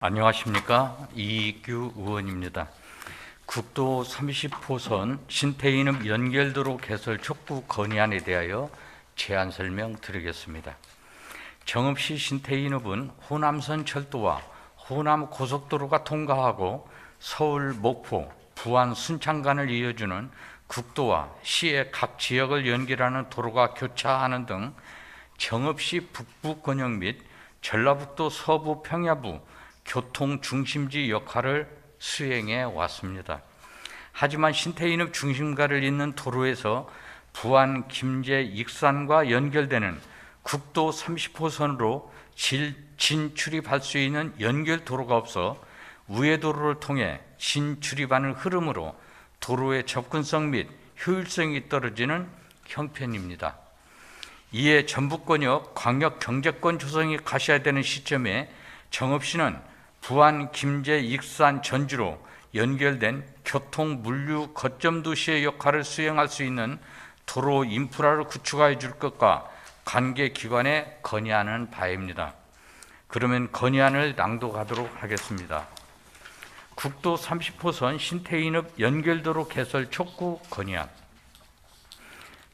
안녕하십니까 이익규 의원입니다. 국도 30호선 신태인읍 연결도로 개설 촉구 건의안에 대하여 제안 설명 드리겠습니다. 정읍시 신태인읍은 호남선 철도와 호남 고속도로가 통과하고 서울 목포 부안 순창 간을 이어주는 국도와 시의 각 지역을 연결하는 도로가 교차하는 등 정읍시 북부 권역 및 전라북도 서부 평야부 교통 중심지 역할을 수행해 왔습니다. 하지만 신태인읍 중심가를 잇는 도로에서 부안, 김제, 익산과 연결되는 국도 30호선으로 진출입할 수 있는 연결 도로가 없어 우회도로를 통해 진출입하는 흐름으로 도로의 접근성 및 효율성이 떨어지는 형편입니다. 이에 전북권역 광역 경제권 조성이 가셔야 되는 시점에 정읍시는 부안, 김제, 익산, 전주로 연결된 교통 물류 거점 도시의 역할을 수행할 수 있는 도로 인프라를 구축하여 줄 것과 관계 기관에 건의하는 바입니다. 그러면 건의안을 낭독하도록 하겠습니다. 국도 30호선 신태인읍 연결도로 개설 촉구 건의안.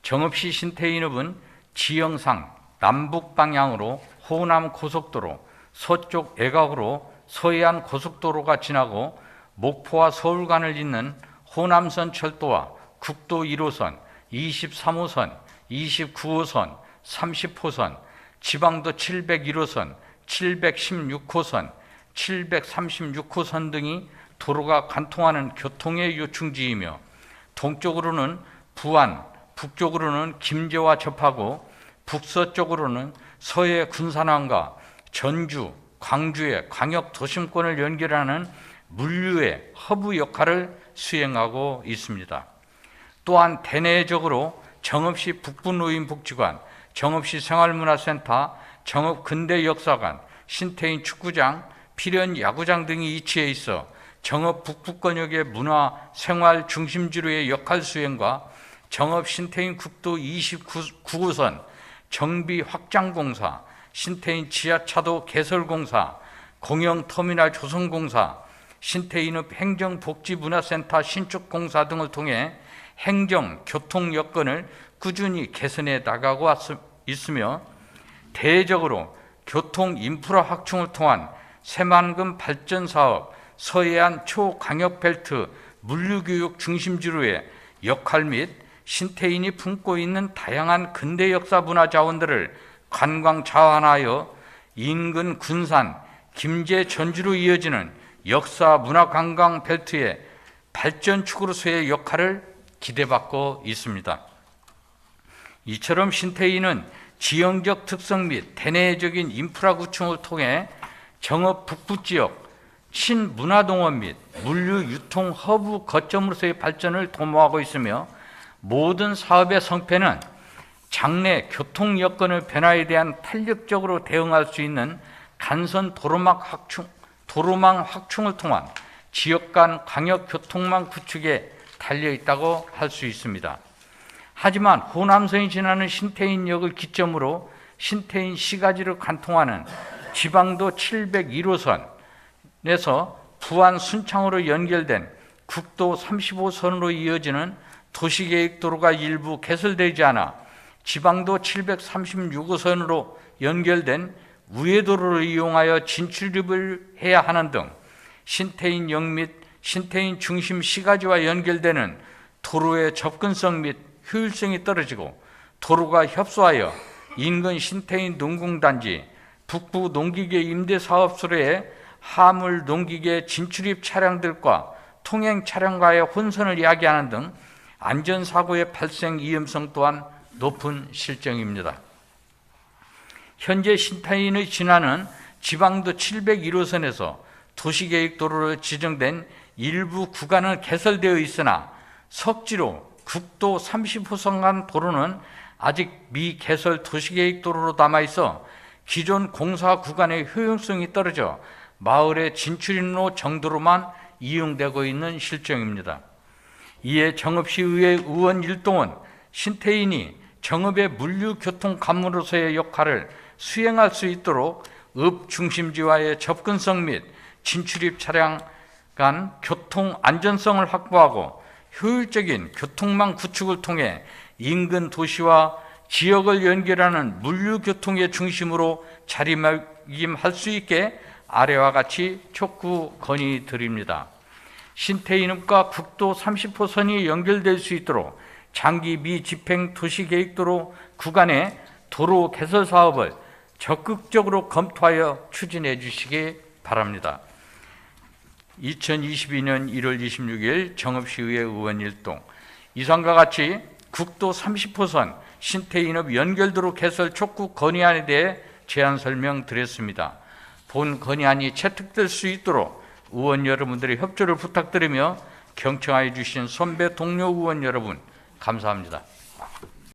정읍시 신태인읍은 지형상 남북 방향으로 호남 고속도로, 서쪽 애각으로 서해안 고속도로가 지나고 목포와 서울 간을 잇는 호남선 철도와 국도 1호선, 23호선, 29호선, 30호선, 지방도 701호선, 716호선, 736호선 등이 도로가 관통하는 교통의 요충지이며 동쪽으로는 부안, 북쪽으로는 김제와 접하고 북서쪽으로는 서해 군산항과 전주, 광주의 광역 도심권을 연결하는 물류의 허브 역할을 수행하고 있습니다. 또한 대내적으로 정읍시 북부노인 복지관, 정읍시 생활문화센터, 정읍 근대 역사관, 신태인 축구장, 필연 야구장 등이 위치해 있어 정읍 북부권역의 문화 생활 중심지로의 역할 수행과 정읍 신태인 국도 29호선 정비 확장 공사, 신태인 지하차도 개설 공사, 공영 터미널 조성 공사, 신태인읍 행정복지문화센터 신축 공사 등을 통해 행정 교통 여건을 꾸준히 개선해 나가고 있으며 대외적으로 교통 인프라 확충을 통한 새만금 발전 사업, 서해안 초광역 벨트 물류교육 중심지로의 역할 및 신태인이 품고 있는 다양한 근대 역사 문화 자원들을 관광 자원하여 인근 군산, 김제, 전주로 이어지는 역사 문화 관광 벨트의 발전 축으로서의 역할을 기대받고 있습니다. 이처럼 신태인은 지형적 특성 및 대내적인 인프라 구축을 통해 정읍 북부 지역 친문화 동원 및 물류 유통 허브 거점으로서의 발전을 도모하고 있으며 모든 사업의 성패는 장래 교통 여건의 변화에 대한 탄력적으로 대응할 수 있는 간선 도로망 확충, 도로망 확충을 통한 지역 간 광역 교통망 구축에 달려 있다고 할 수 있습니다. 하지만 호남선이 지나는 신태인역을 기점으로 신태인 시가지를 관통하는 지방도 701호선에서 부안 순창으로 연결된 국도 35선으로 이어지는 도시계획도로가 일부 개설되지 않아 지방도 736호선으로 연결된 우회도로를 이용하여 진출입을 해야 하는 등 신태인역 및 신태인 중심 시가지와 연결되는 도로의 접근성 및 효율성이 떨어지고 도로가 협소하여 인근 신태인 농공단지 북부 농기계 임대사업소로의 화물 농기계 진출입 차량들과 통행 차량과의 혼선을 야기하는 등 안전사고의 발생 위험성 또한 높은 실정입니다. 현재 신타인의 진화는 지방도 701호선에서 도시계획도로로 지정된 일부 구간은 개설되어 있으나 석지로 국도 30호선 간 도로는 아직 미개설 도시계획도로로 남아있어 기존 공사 구간의 효용성이 떨어져 마을의 진출인로 정도로만 이용되고 있는 실정입니다. 이에 정읍시의회 의원 일동은 신태인이 정읍의 물류 교통 관문으로서의 역할을 수행할 수 있도록 읍 중심지와의 접근성 및 진출입 차량 간 교통 안전성을 확보하고 효율적인 교통망 구축을 통해 인근 도시와 지역을 연결하는 물류 교통의 중심으로 자리매김할 수 있게 아래와 같이 촉구 건의드립니다. 신태인읍과 국도 30호선이 연결될 수 있도록 장기 미집행 도시계획도로 구간의 도로 개설 사업을 적극적으로 검토하여 추진해 주시기 바랍니다. 2022년 1월 26일 정읍시의회 의원 일동 이상과 같이 국도 30호선 신태인읍 연결도로 개설 촉구 건의안에 대해 제안 설명 드렸습니다. 본 건의안이 채택될 수 있도록 의원 여러분들의 협조를 부탁드리며 경청하여 주신 선배 동료 의원 여러분 감사합니다.